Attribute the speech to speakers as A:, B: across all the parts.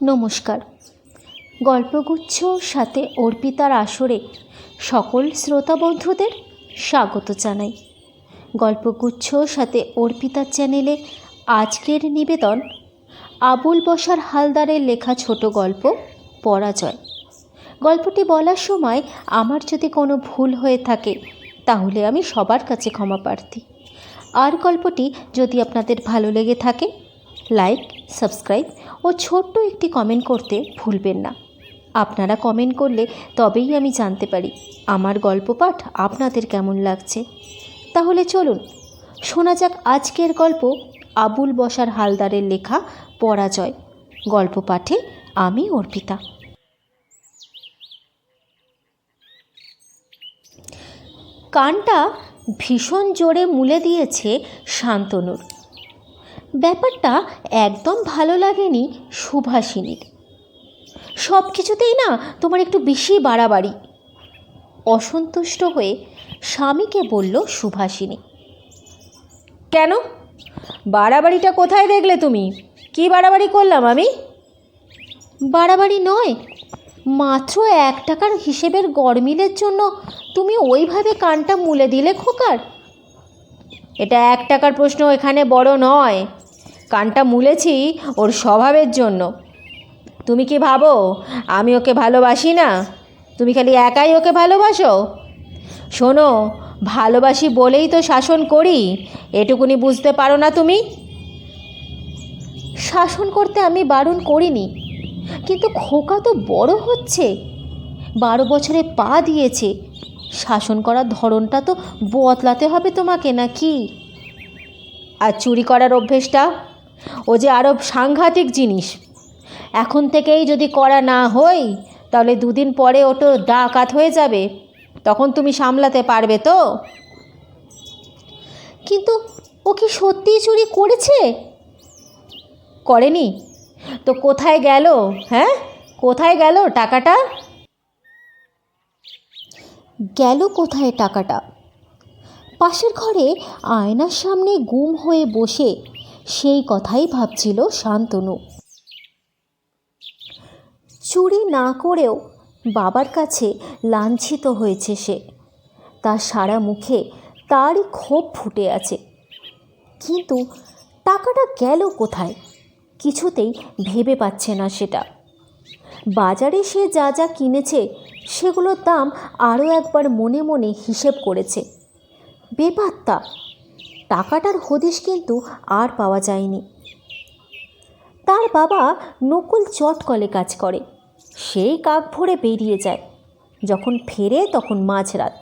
A: নমস্কার। গল্পগুচ্ছ সাথে অর্পিতার আসরে সকল শ্রোতা বন্ধুদের স্বাগত জানাই। গল্পগুচ্ছ সাথে অর্পিতার চ্যানেলে আজকের নিবেদন আবুল বসার হালদারের লেখা ছোট গল্প, পরাজয়। গল্পটি বলার সময় আমার যদি কোনো ভুল হয়ে থাকে, তাহলে আমি সবার কাছে ক্ষমা প্রার্থী। আর গল্পটি যদি আপনাদের ভালো লেগে থাকে লাইক সাবস্ক্রাইব ও ছোট্ট একটি কমেন্ট করতে ভুলবেন না। আপনারা কমেন্ট করলে তবেই আমি জানতে পারি আমার গল্প পাঠ আপনাদের কেমন লাগছে। তাহলে চলুন, শোনা যাক আজকের গল্প আবুল বসার হালদারের লেখা পরাজয়। গল্প পাঠে আমি অর্পিতা। কানটা ভীষণ জোরে মুলে দিয়েছে শান্তনুর। ব্যাপারটা একদম ভালো লাগেনি সুভাষিনীর। সব কিছুতেই না তোমার একটু বেশি বাড়াবাড়ি। অসন্তুষ্ট হয়ে স্বামীকে বলল সুভাষিনী
B: কেন? বাড়াবাড়িটা কোথায় দেখলে তুমি? কি বাড়াবাড়ি করলাম আমি?
A: বাড়াবাড়ি নয় মাত্র এক টাকার হিসেবের গরমিলের জন্য তুমি ওইভাবে কানটা মুলে দিলে খোকার?
B: এটা এক টাকার প্রশ্ন এখানে বড় নয়। কানটা মুলেছি ওর স্বভাবের জন্য। তুমি কি ভাবো, আমি ওকে ভালোবাসি না? তুমি খালি একাই ওকে ভালোবাসো? শোনো, ভালোবাসি বলেই তো শাসন করি, এটুকুনি বুঝতে পারো না তুমি?
A: শাসন করতে আমি বারণ করিনি, কিন্তু খোকা তো বড় হচ্ছে। বারো বছরে পা দিয়েছে, শাসন করার ধরনটা তো বদলাতে হবে তোমাকে নাকি?
B: আর চুরি করার অভ্যেসটা? ও যে আরও সাংঘাতিক জিনিস। এখন থেকেই যদি করা না হই, তাহলে দুদিন পরে ও তো ডাকাত হয়ে যাবে। তখন তুমি সামলাতে পারবে তো?
A: কিন্তু ও কি সত্যিই চুরি করেছে?
B: করেনি। তো কোথায় গেল হ্যাঁ? কোথায় গেল টাকাটা?
A: গেল কোথায় টাকাটা? পাশের ঘরে আয়নার সামনে গুম হয়ে বসে সেই কথাই ভাবছিল শান্তনু। চুরি না করেও বাবার কাছে লাঞ্ছিত হয়েছে সে। তার সারা মুখে তারই ক্ষোভ ফুটে আছে। কিন্তু টাকাটা গেল কোথায়? কিছুতেই ভেবে পাচ্ছে না সেটা। বাজারে সে যা যা কিনেছে, সেগুলোর দাম আরও একবার মনে মনে হিসেব করেছে। বেপাত্তা টাকাটার হদিশ কিন্তু আর পাওয়া যায়নি। তার বাবা নকুল চটকলে কাজ করে। সেই কাক ভরে বেরিয়ে যায়। যখন ফেরে তখন মাঝরাত।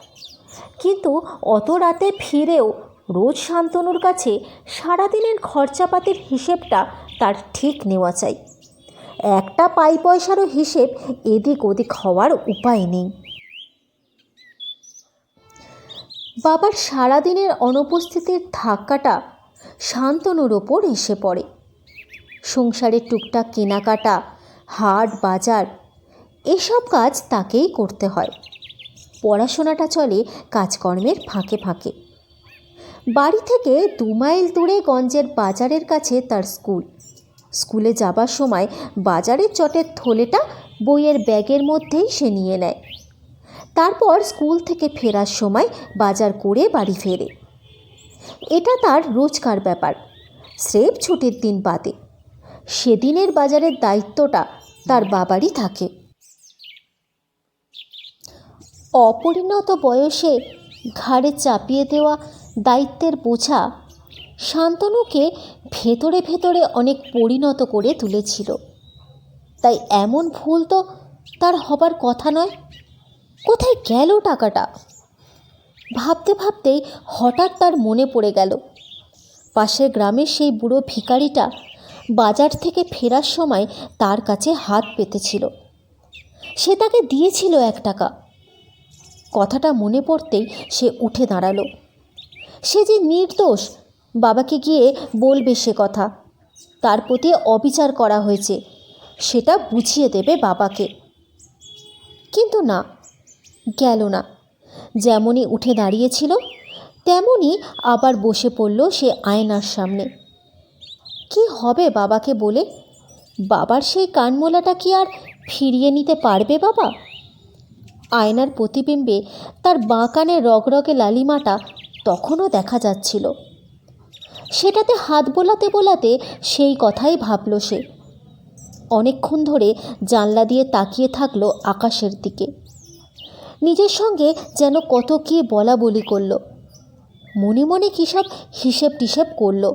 A: কিন্তু অত রাতে ফিরেও রোজ শান্তনুর কাছে সারাদিনের খরচাপাতির হিসেবটা তার ঠিক নেওয়া চাই। একটা পাই পয়সারও হিসেব এদিক ওদিক হওয়ার উপায় নেই। বাবার সারাদিনের অনুপস্থিতির ধাক্কাটা শান্তনুর ওপর এসে পড়ে। সংসারের টুকটাক কেনাকাটা, হাট, বাজার, এসব কাজ তাকেই করতে হয়। পড়াশোনাটা চলে কাজকর্মের ফাঁকে ফাঁকে। বাড়ি থেকে দু মাইল দূরে গঞ্জের বাজারের কাছে তার স্কুল। স্কুলে যাবার সময় বাজারের চটের থলেটা বইয়ের ব্যাগের মধ্যেই সে নিয়ে নেয়। তারপর স্কুল থেকে ফেরার সময় বাজার করে বাড়ি ফেরে। এটা তার রোজকার ব্যাপার, স্রেফ ছুটির দিন বাদে। সেদিনের বাজারের দায়িত্বটা তার বাবারই থাকে। অপরিণত বয়সে ঘাড়ে চাপিয়ে দেওয়া দায়িত্বের বোঝা শান্তনুকে ভেতরে ভেতরে অনেক পরিণত করে তুলেছিল। তাই এমন ভুল তো তার হবার কথা নয়। কোথায় গেল টাকাটা? ভাবতে ভাবতেই হঠাৎ তার মনে পড়ে গেল। পাশের গ্রামের সেই বুড়ো ভিখারিটা বাজার থেকে ফেরার সময় তার কাছে হাত পেতেছিল। সে তাকে দিয়েছিল এক টাকা। কথাটা মনে পড়তেই সে উঠে দাঁড়াল। সে যে নির্দোষ, বাবাকে গিয়ে বলবে সে কথা। তার প্রতি অবিচার করা হয়েছে, সেটা বুঝিয়ে দেবে বাবাকে। কিন্তু না গেল না। যেমনই উঠে দাঁড়িয়েছিল, তেমনই আবার বসে পড়ল সে আয়নার সামনে। কি হবে বাবাকে বলে? বাবার সেই কানমোলাটা কি আর ফিরিয়ে নিতে পারবে বাবা? আয়নার প্রতিবিম্বে তার বাঁ কানের রগরগে লালিমাটা তখনও দেখা যাচ্ছিল। সেটাতে হাত বোলাতে বোলাতে সেই কথাই ভাবল সে। অনেকক্ষণ ধরে জানলা দিয়ে তাকিয়ে থাকল আকাশের দিকে। নিজের সঙ্গে যেন কত কী বলা বলি করল। মনে মনে কী সব হিসেব টিসেব করল।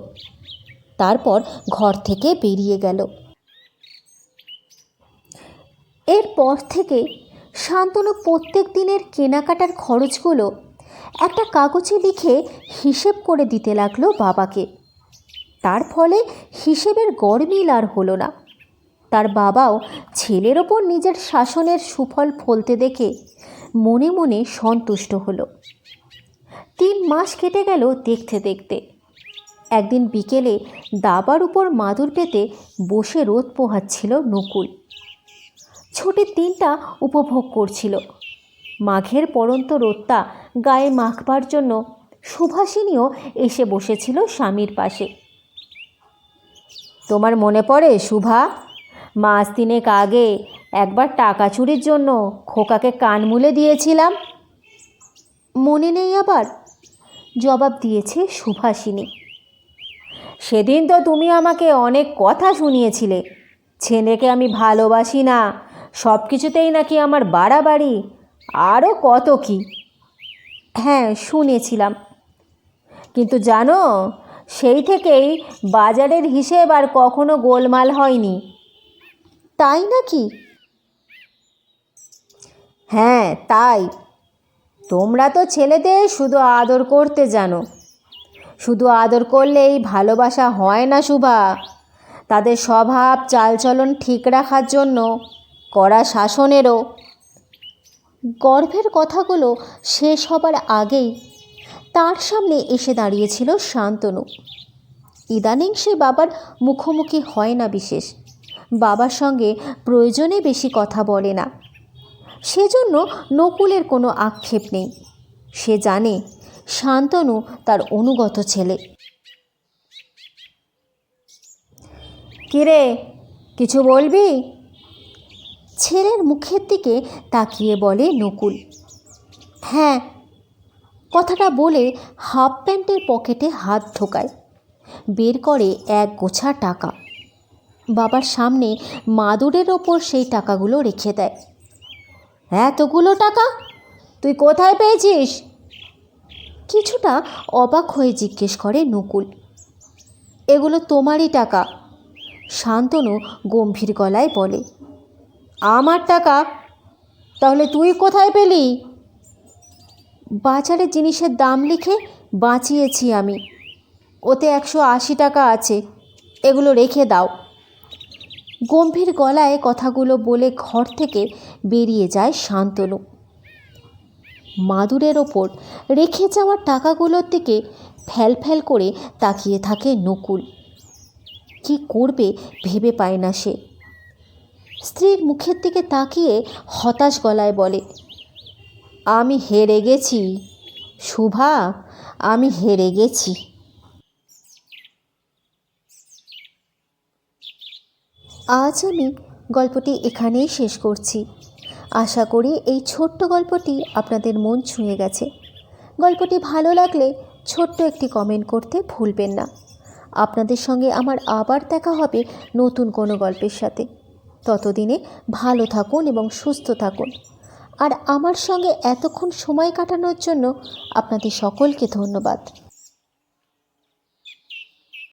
A: তারপর ঘর থেকে বেরিয়ে গেল। এরপর থেকে শান্তনু প্রত্যেক দিনের কেনাকাটার খরচগুলো একটা কাগজে লিখে হিসেব করে দিতে লাগল বাবাকে। তার ফলে হিসেবের গরমিল আর হলো না। তার বাবাও ছেলের ওপর নিজের শাসনের সুফল ফলতে দেখে মনে মনে সন্তুষ্ট হলো। তিন মাস কেটে গেল দেখতে দেখতে। একদিন বিকেলে দাবার উপর মাদুর পেতে বসে রোদ পোহাচ্ছিল নকুল। ছুটির দিনটা উপভোগ করছিল। মাঘের পরন্ত রোদটা গায়ে মাখবার জন্য সুভাষিনীও এসে বসেছিল স্বামীর পাশে। তোমার মনে পড়ে শুভা মাস তিনেক আগে একবার টাকা চুরির জন্য খোকাকে কান মুলে দিয়েছিলাম। মনে নেই আবার। জবাব দিয়েছে সুভাষিনী। সেদিন তো তুমি আমাকে অনেক কথা শুনিয়েছিলে। ছেলেকে আমি ভালোবাসি না। সব কিছুতেই নাকি আমার বাড়াবাড়ি। আরও কত কি? হ্যাঁ শুনেছিলাম। কিন্তু জানো, সেই থেকেই বাজারের হিসেব আর কখনো গোলমাল হয়নি। তাই নাকি? হ্যাঁ তাই। তোমরা তো ছেলেদের শুধু আদর করতে জানো। শুধু আদর করলেই ভালোবাসা হয় না শুভা তাদের স্বভাব, চালচলন ঠিক রাখার জন্য, কড়া শাসনেরও। গর্ভের কথাগুলো শেষ হবার আগেই তার সামনে এসে দাঁড়িয়েছিল শান্তনু। ইদানিং সে বাবার মুখোমুখি হয় না বিশেষ। বাবার সঙ্গে প্রয়োজনে বেশি কথা বলে না। সেজন্য নকুলের কোনো আক্ষেপ নেই। সে জানে শান্তনু তার অনুগত ছেলে। কিরে, কিছু বলবি? ছেলের মুখের দিকে তাকিয়ে বলে নকুল। হ্যাঁ। কথাটা বলে হাফ প্যান্টের পকেটে হাত ঢোকায়। বের করে এক গোছা টাকা। বাবার সামনে মাদুরের ওপর সেই টাকাগুলো রেখে দেয়। এতগুলো টাকা? তুই কোথায় পেয়েছিস? কিছুটা অবাক হয়ে জিজ্ঞেস করে নকুল। এগুলো তোমারই টাকা, শান্তনু গম্ভীর গলায় বলে। আমার টাকা? তাহলে তুই কোথায় পেলি? বাজারে জিনিসের দাম লিখে বাঁচিয়েছি আমি। ওতে একশো আশি টাকা আছে, এগুলো রেখে দাও। গম্ভীর গলায় কথাগুলো বলে ঘর থেকে বেরিয়ে যায় শান্তনু। মাদুরের ওপর রেখে যাওয়া টাকাগুলোর দিকে ফ্যাল ফ্যাল করে তাকিয়ে থাকে নকুল। কি করবে ভেবে পায় না সে। স্ত্রীর মুখের দিকে তাকিয়ে হতাশ গলায় বলে, আমি হেরে গেছি, শুভা, আমি হেরে গেছি। আজ আমি গল্পটি এখানেই শেষ করছি। আশা করি এই ছোট্ট গল্পটি আপনাদের মন ছুঁয়ে গেছে। গল্পটি ভালো লাগলে ছোট্ট একটি কমেন্ট করতে ভুলবেন না। আপনাদের সঙ্গে আমার আবার দেখা হবে নতুন কোনো গল্পের সাথে। ততদিনে ভালো থাকুন এবং সুস্থ থাকুন। আর আমার সঙ্গে এতক্ষণ সময় কাটানোর জন্য আপনাদের সকলকে ধন্যবাদ।